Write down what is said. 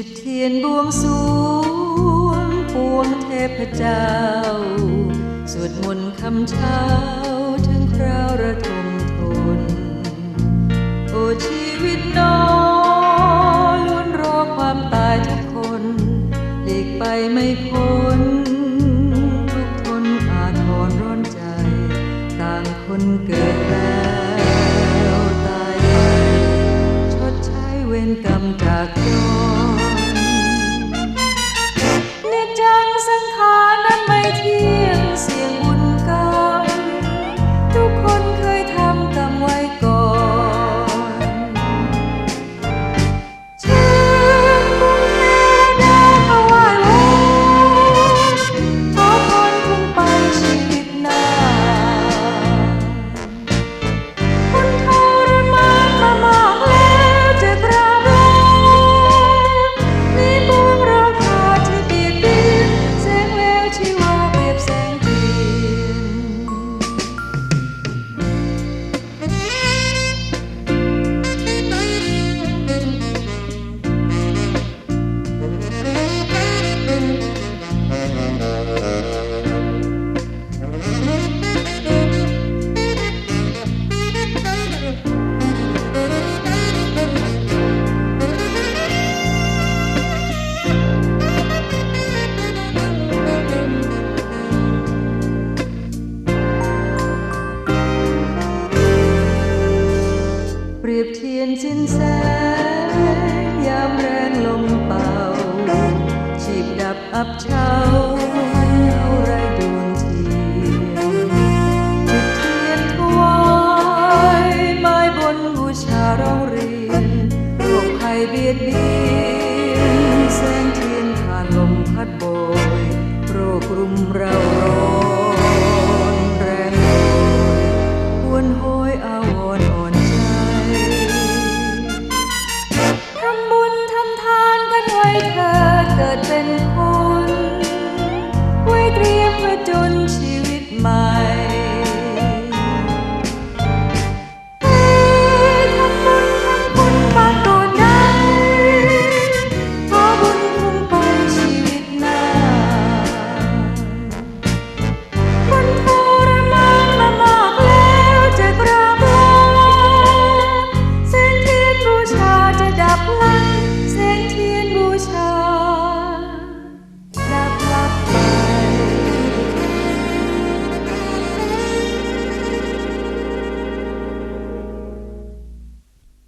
จุดเทียนบวงสวงปวงเทพเจ้า สวดมนต์คำเช้าถึงคราวระทมทน โอชีวิตน้องล้วนรอความตายทุกคนหลีกไปไม่พ้น ทุกทนอาทรร้อนใจ ต่างคนเกิดแล้วตายชดใช้เวรกรรมจากโย อับเช้าไรดวเทียนจุดเทียนถวายไม้บนบูชาร้เรียนโรคภัยเบียดเบียน